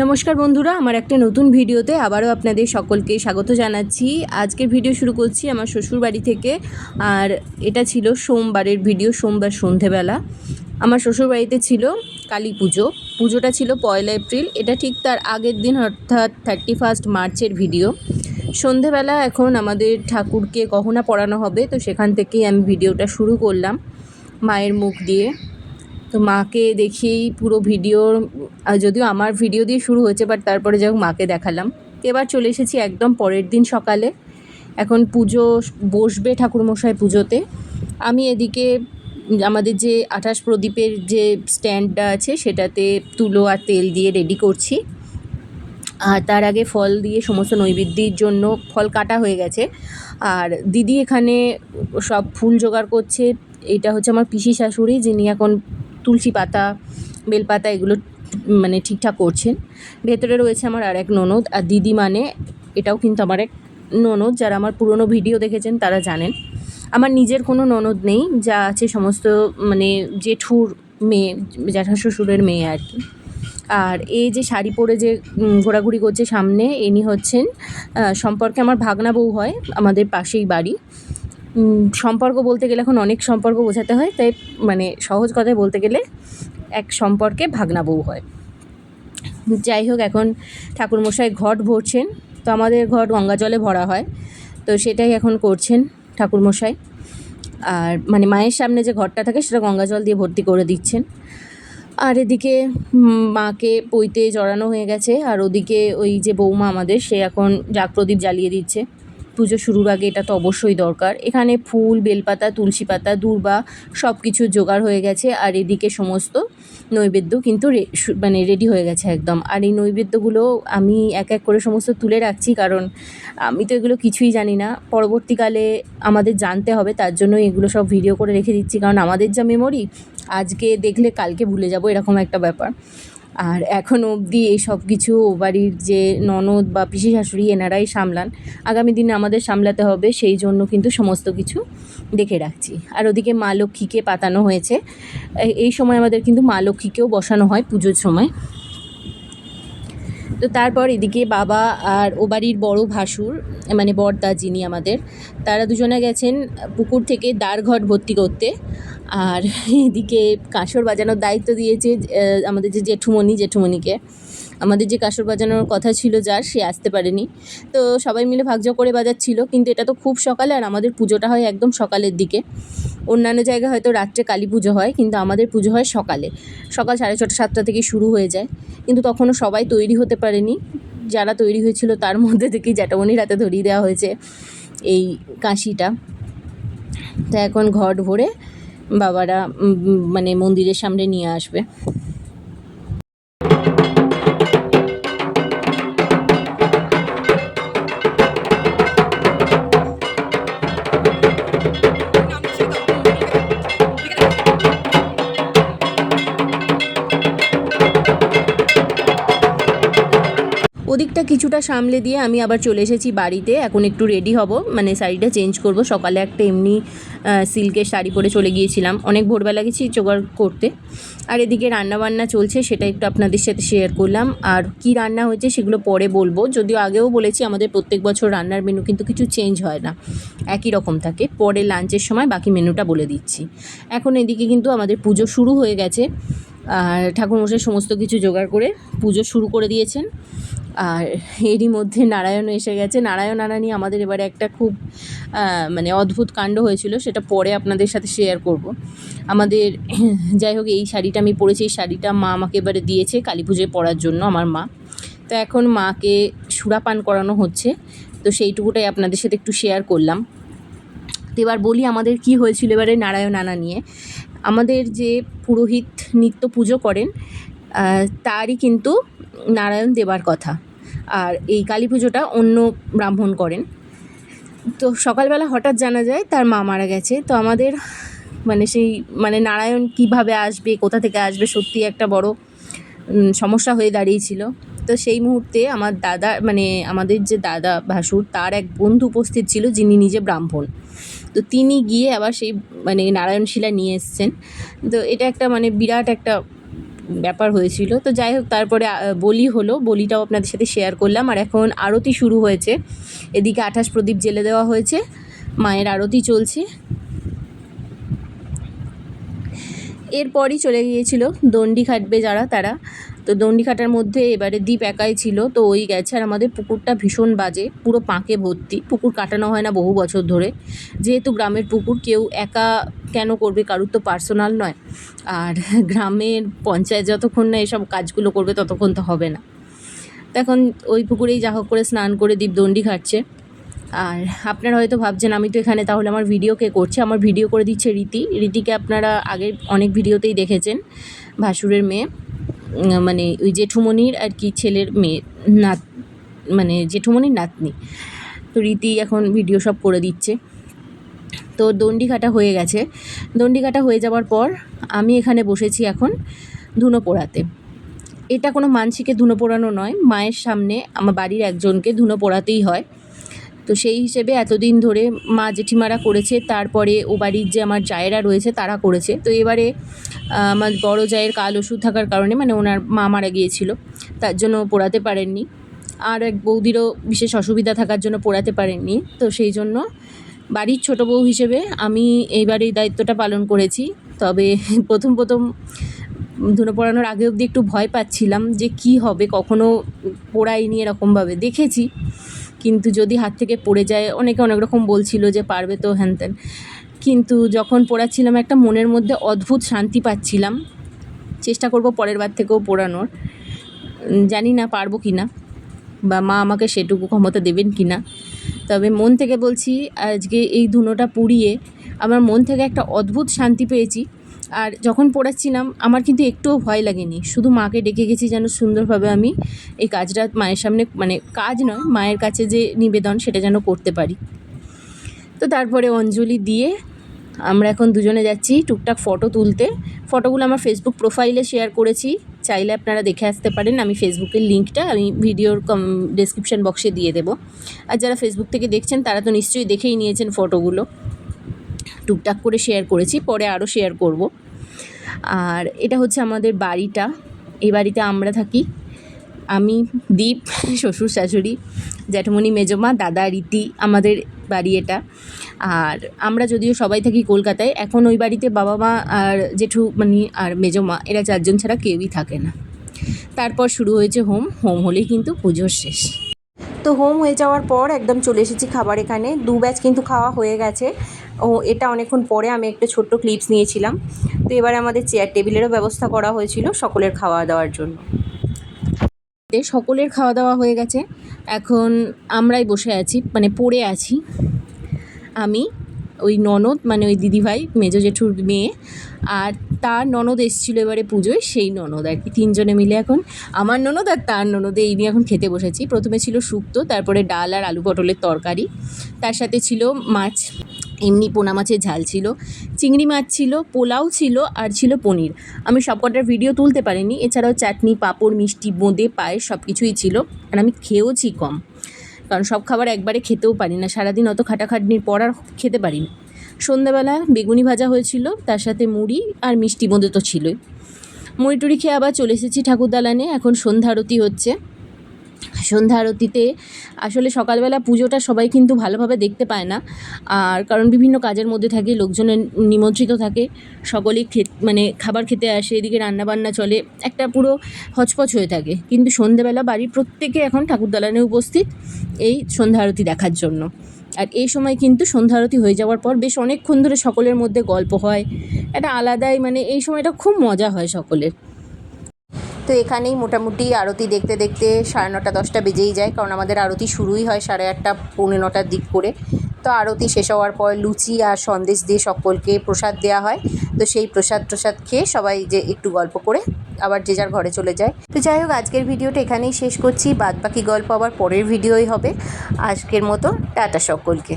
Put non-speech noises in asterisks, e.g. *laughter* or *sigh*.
নমস্কার বন্ধুরা, আমার একটা নতুন ভিডিওতে আবারও আপনাদের সকলকে স্বাগত জানাচ্ছি। আজকের ভিডিও শুরু করছি আমার শ্বশুর বাড়ি থেকে, আর এটা ছিল সোমবারের ভিডিও, সোমবার সন্ধেবেলা। আমার শ্বশুর বাড়িতে ছিল কালী পুজো, পুজোটা ছিল পয়লা এপ্রিল, এটা ঠিক তার আগের দিন, অর্থাৎ থার্টি ফার্স্ট মার্চের ভিডিও। সন্ধেবেলা এখন আমাদের ঠাকুরকে গহনা পরানো হবে, তো সেখান থেকেই আমি ভিডিওটা শুরু করলাম মায়ের মুখ দিয়ে। তো মাকে দেখিয়েই পুরো ভিডিওর যদিও আমার ভিডিও দিয়ে শুরু হয়েছে বাট তারপরে যাই মাকে দেখালাম। এবার চলে এসেছি একদম পরের দিন সকালে। এখন পুজো বসবে ঠাকুরমশাই পুজোতে। আমি এদিকে আমাদের যে আঠাশ প্রদীপের যে স্ট্যান্ডটা আছে, সেটাতে তুলো আর তেল দিয়ে রেডি করছি। আর তার আগে ফল দিয়ে সমস্ত নৈবেদ্যের জন্য ফল কাটা হয়ে গেছে। আর দিদি এখানে সব ফুল জোগাড় করছে। এটা হচ্ছে আমার পিসি শাশুড়ি, যিনি এখন তুলসী পাতা বেলপাতা এগুলো মানে ঠিকঠাক করছেন। ভেতরে রয়েছে আমার আর এক ননদ আর দিদি মানে এটাও কিন্তু আমার এক ননদ, যারা আমার পুরনো ভিডিও দেখেছেন তারা জানেন। আমার নিজের কোনো ননদ নেই, যা আছে সমস্ত মানে জেঠুর মেয়ে, জ্যাঠা শ্বশুরের মেয়ে আর কি। আর এই যে শাড়ি পরে যে ঘোরাঘুরি করছে সামনে, ইনি হচ্ছেন সম্পর্কে আমার ভাগনা বউ হয়, আমাদের পাশেই বাড়ি। সম্পর্ক বলতে গেলে এখন অনেক সম্পর্ক বোঝাতে হয়, তাই মানে সহজ কথায় বলতে গেলে এক সম্পর্কে ভাগনা বউ হয়। যাই হোক, এখন ঠাকুরমশাই ঘট ভরছেন, তো আমাদের ঘট গঙ্গা জলে ভরা হয়, তো সেটাই এখন করছেন ঠাকুরমশাই। আর মানে মায়ের সামনে যে ঘরটা থাকে, সেটা গঙ্গা জল দিয়ে ভর্তি করে দিচ্ছেন। আর এদিকে মাকে পইতে জড়ানো হয়ে গেছে, আর ওদিকে ওই যে বৌমা আমাদের, সে এখন জাগ প্রদীপ জ্বালিয়ে দিচ্ছে। পুজো শুরুর আগে এটা তো অবশ্যই দরকার। এখানে ফুল, বেলপাতা, তুলসী পাতা, দূর্বা সব কিছু জোগাড় হয়ে গেছে আর এদিকে সমস্ত নৈবেদ্য কিন্তু মানে রেডি হয়ে গেছে একদম। আর এই নৈবেদ্যগুলো আমি এক এক করে সমস্ত তুলে রাখছি কারণ আমি তো এগুলো কিছুই জানি না। পরবর্তীকালে আমাদের জানতে হবে, তার জন্য এগুলো সব ভিডিও করে রেখে দিচ্ছি কারণ আমাদের যা মেমোরি আজকে দেখলে কালকে ভুলে যাব এরকম একটা ব্যাপার। আর এখন অবধি এই সব কিছু ও বাড়ির যে ননদ বা পিসি শাশুড়ি এনারাই সামলান। আগামী দিনে আমাদের সামলাতে হবে, সেই জন্য কিন্তু সমস্ত কিছু দেখে রাখছি। আর ওদিকে মা লক্ষ্মীকে পাতানো হয়েছে। এই- সময় আমাদের কিন্তু মা লক্ষ্মীকেও বসানো হয় পুজোর সময়। তো তারপর এদিকে বাবা আর ও বাড়ির বড় ভাসুর মানে বড়দা যিনি আমাদের, তারা দুজনে গেছেন পুকুর থেকে দ্বারঘট ভর্তি করতে। আর এদিকে কাঁসর বাজানোর দায়িত্ব দিয়েছে আমাদের যে জেঠুমণি, জেঠুমণিকে। আমাদের যে কাঁসর বাজানোর কথা ছিল যার সে আসতে পারেনি। তো সবাই মিলে ভাগযোগ করে বাজাচ্ছিল, কিন্তু এটা তো খুব সকালে আর আমাদের পুজোটা হয় একদম সকালের দিকে। অন্যান্য জায়গায় হয়তো রাত্রে কালী পুজো হয়, কিন্তু আমাদের পুজো হয় সকালে। সকাল সাড়ে ছটা, সাতটা থেকে শুরু হয়ে যায়, কিন্তু তখনও সবাই তৈরি হতে পারেনি। যারা তৈরি হয়েছিল, তার মধ্যে থেকেই জ্যাঠামণির হাতে ধরিয়ে দেওয়া হয়েছে এই কাশিটা। তো এখন ঘট ভরে বাবারা মানে মন্দিরের সামনে নিয়ে আসবে। ওদিকটা সামলে দিয়ে আমি আবার চলে এসেছি বাড়িতে। এখন একটু রেডি হব। মানে শাড়িটা চেঞ্জ করব। সকালে একটা এমনি সিল্কের শাড়ি পরে চলে গিয়েছিলাম। অনেক ভোরবেলা গেছি জোগাড় করতে। আর এদিকে রান্না বান্না চলছে, সেটা একটু আপনাদের সাথে শেয়ার করলাম। আর কি রান্না হয়েছে সেগুলো পরে বলব। যদিও আগেও বলেছি, আমাদের প্রত্যেক বছর রান্নার মেনু কিন্তু কিছু চেঞ্জ হয় না। একই রকম থাকে। পরে লাঞ্চের সময় বাকি মেনুটা বলে দিচ্ছি। এখন এদিকে কিন্তু আমাদের পুজো শুরু হয়ে গেছে। আর ঠাকুরমশাই সমস্ত কিছু জোগাড় করে পুজো শুরু করে দিয়েছেন। আর এরই মধ্যে নারায়ণ এসে গেছে। নারায়ণ আনা নিয়ে আমাদের এবারে একটা খুব মানে অদ্ভুত কাণ্ড হয়েছিল, সেটা পরে আপনাদের সাথে শেয়ার করব। আমাদের, যাই হোক, এই শাড়িটা আমি পরেছি, এই শাড়িটা মা আমাকে এবারে দিয়েছে কালী পুজোয় পরার জন্য, আমার মা। তো এখন মাকে সুরাপান করানো হচ্ছে, তো সেইটুকুটাই আপনাদের সাথে একটু শেয়ার করলাম। তো এবার বলি আমাদের কি হয়েছিল এবারে নারায়ণ আনা নিয়ে আমাদের যে পুরোহিত নিত্য পুজো করেন তারই কিন্তু নারায়ণ দেবার কথা। আর এই কালী পুজোটা অন্য ব্রাহ্মণ করেন। তো সকালবেলা হঠাৎ জানা যায়, তার মা মারা গেছে। তো আমাদের মানে সেই মানে নারায়ণ কীভাবে আসবে, কোথা থেকে আসবে, সত্যি একটা বড় সমস্যা হয়ে দাঁড়িয়েছিল। তো সেই মুহূর্তে আমার দাদা মানে আমাদের যে দাদা ভাসুর, তার এক বন্ধু উপস্থিত ছিল যিনি নিজে ব্রাহ্মণ। তো তিনি গিয়ে আবার সেই মানে নারায়ণ শিলা নিয়ে এসছেন। তো এটা একটা মানে বিরাট একটা ব্যাপার হয়েছিল। তো যাই হোক, তারপরে বলি হলো, বলিটাও আপনাদের সাথে শেয়ার করলাম। আর এখন আরতি শুরু হয়েছে। এদিকে আঠাশ প্রদীপ জেলে দেওয়া হয়েছে। মায়ের আরতি চলছে। এরপরই চলে গিয়েছিল দণ্ডি খাটবে যারা তারা। তো দণ্ডি খাটার মধ্যে এবারে দ্বীপ একাই ছিল। তো ওই গেছে আর আমাদের পুকুরটা ভীষণ বাজে, পুরো পাঁকে ভর্তি। পুকুর কাটানো হয় না বহু বছর ধরে। যেহেতু গ্রামের পুকুর, কেউ একা কেন করবে? কারুর তো পার্সোনাল নয়। আর গ্রামের পঞ্চায়েত যতক্ষণ না এসব কাজগুলো করবে, ততক্ষণ তো হবে না। তো এখন ওই পুকুরেই যা হোক করে স্নান করে দ্বীপ দণ্ডি খাটছে। আর আপনারা হয়তো ভাবছেন, আমি তো এখানে তাহলে আমার ভিডিও কে করছে? আমার ভিডিও করে দিচ্ছে রীতি। রীতিকে আপনারা আগের অনেক ভিডিওতেই দেখেছেন। ভাসুরের মেয়ে। মানে ওই জেঠুমনির আর কি ছেলের মেয়ে, নাত মানে জেঠুমনির নাতনি। তো রীতি এখন ভিডিও সব করে দিচ্ছে। তো দণ্ডি কাটা হয়ে গেছে। দণ্ডি কাটা হয়ে যাওয়ার পর আমি এখানে বসেছি এখন ধুনো পোড়াতে এটা কোনো মানসিকে ধুনো পোড়ানো নয়, মায়ের সামনে আমার বাড়ির একজনকে ধুনো পোড়াতেই হয়। তো সেই হিসেবে এতদিন ধরে মা জেঠিমারা করেছে, তারপরে ও বাড়ির যে আমার জায়েরা রয়েছে তারা করেছে। তো এবারে আমার বড় জায়ের কাল ওষুধ থাকার কারণে মানে ওনার মা মারা গিয়েছিল, তার জন্য পোড়াতে পারেননি। আর এক বৌদিরও বিশেষ অসুবিধা থাকার জন্য পোড়াতে পারেননি। তো সেই জন্য বাড়ির ছোট বউ হিসেবে আমি এইবার এই দায়িত্বটা পালন করেছি। তবে *laughs* প্রথম প্রথম ধুনো পড়ানোর আগে অবধি একটু ভয় পাচ্ছিলাম যে কি হবে, কখনো পড়াইনি এরকমভাবে। দেখেছি, কিন্তু যদি হাত থেকে পড়ে যায়, অনেকে অনেক রকম বলছিল যে পারবে তো হ্যান ত্যান। কিন্তু যখন পড়াচ্ছিলাম একটা মনের মধ্যে অদ্ভুত শান্তি পাচ্ছিলাম, চেষ্টা করব পরের বার থেকেও পড়ানোর। জানি না পারব কি না বা মা আমাকে সেটুকু ক্ষমতা দেবেন কি না তবে মন থেকে বলছি, আজকে এই ধুনোটা পুড়িয়ে আমার মন থেকে একটা অদ্ভুত শান্তি পেয়েছি। আর যখন পড়াচ্ছিলাম, আমার কিন্তু একটুও ভয় লাগেনি। শুধু মাকে ডেকে গেছি যেন সুন্দরভাবে আমি এই কাজটা মায়ের সামনে মানে কাজ নয়, মায়ের কাছে যে নিবেদন সেটা যেন করতে পারি। তো তারপরে অঞ্জলি দিয়ে আমরা এখন দুজনে যাচ্ছি টুকটাক ফটো তুলতে। ফটোগুলো আমার ফেসবুক প্রোফাইলে শেয়ার করেছি। চাইলে আপনারা দেখে আসতে পারেন। আমি ফেসবুকের লিঙ্কটা আমি ভিডিওর কম ডেসক্রিপশন বক্সে দিয়ে দেবো। আর যারা ফেসবুক থেকে দেখছেন, তারা তো নিশ্চয়ই দেখেই নিয়েছেন ফটোগুলো টুকটাক করে শেয়ার করেছি, পরে আরও শেয়ার করব। আর এটা হচ্ছে আমাদের বাড়িটা। এই বাড়িতে আমরা থাকি। আমি, দীপ, *laughs* শ্বশুর শাশুড়ি, জ্যাঠমণি, মেজমা, দাদা, রীতি, আমাদের বাড়ি এটা। আর আমরা যদিও সবাই থাকি কলকাতায়, এখন ওই বাড়িতে বাবা মা আর জেঠুমণি আর মেজমা এরা চারজন ছাড়া কেউই থাকে না। তারপর শুরু হয়েছে হোম হোম হলেই কিন্তু পুজোর শেষ। তো হোম হয়ে যাওয়ার পর একদম চলে এসেছি খাবার এখানে। দু ব্যাচ কিন্তু খাওয়া হয়ে গেছে। ও, এটা অনেকক্ষণ পরে আমি একটা ছোট্ট ক্লিপস নিয়েছিলাম। তো এবারে আমাদের চেয়ার টেবিলেরও ব্যবস্থা করা হয়েছিল সকলের খাওয়া দাওয়ার জন্য। সকলের খাওয়া দাওয়া হয়ে গেছে। এখন আমরাই বসে আছি মানে পড়ে আছি। আমি, ওই ননদ মানে ওই দিদিভাই, মেজো জেঠুর মেয়ে, আর তার ননদ এসেছিল এবারে পুজোয়, সেই ননদ আর কি, তিনজনে মিলে এখন। আমার ননদ আর তার ননদ, এই নিয়ে এখন খেতে বসেছি। প্রথমে ছিল শুক্তো, তারপরে ডাল আর আলু পটলের তরকারি। তার সাথে ছিল মাছ। এমনি পোনা মাছের ঝাল ছিল, চিংড়ি মাছ ছিল, পোলাও ছিল আর ছিল পনির। আমি সবকটার ভিডিও তুলতে পারিনি, এছাড়াও চাটনি, পাঁপড়, মিষ্টি, বোঁদে, পায়েস সব কিছুই ছিল আর আমি খেয়েওছি কম। কারণ সব খাবার একবারে খেতেও পারি না, সারাদিন অত খাটাখাটনির পর আর খেতে পারি না। সন্ধ্যাবেলা বেগুনি ভাজা হয়েছিল, তার সাথে মুড়ি আর মিষ্টি বোঁদে তো ছিলই। মুড়ি টুড়ি খেয়ে আবার চলে এসেছি ঠাকুর দালানে এখন সন্ধ্যা আরতি হচ্ছে। সন্ধ্যা আরতিতে আসলে সকালবেলা পুজোটা সবাই কিন্তু ভালোভাবে দেখতে পায় না। আর কারণ বিভিন্ন কাজের মধ্যে থাকে, লোকজনের নিমন্ত্রিত থাকে সকলেই মানে খাবার খেতে আসে, এদিকে রান্নাবান্না চলে, একটা পুরো হচপচ হয়ে থাকে। কিন্তু সন্ধেবেলা বাড়ির প্রত্যেকে এখন ঠাকুর দালানে উপস্থিত এই সন্ধ্যা আরতি দেখার জন্য। আর এই সময় কিন্তু সন্ধ্যা আরতি হয়ে যাওয়ার পর বেশ অনেকক্ষণ ধরে সকলের মধ্যে গল্প হয়, একটা আলাদাই মানে এই সময়টা খুব মজা হয় সকলের। তো এখানেই মোটামুটি আরতি দেখতে দেখতে সাড়ে নটা, দশটা বেজেই যায়, কারণ আমাদের আরতি শুরুই হয় সাড়ে আটটা, পৌনে নটার দিক করে। তো আরতি শেষ হওয়ার পর লুচি আর সন্দেশ দিয়ে সকলকে প্রসাদ দেওয়া হয়। তো সেই প্রসাদ প্রসাদ খেয়ে সবাই যে একটু গল্প করে আবার যে যার ঘরে চলে যায়। তো যাই হোক, আজকের ভিডিওটা এখানেই শেষ করছি। বাদ বাকি গল্প আবার পরের ভিডিওই হবে। আজকের মতো, টাটা সকলকে।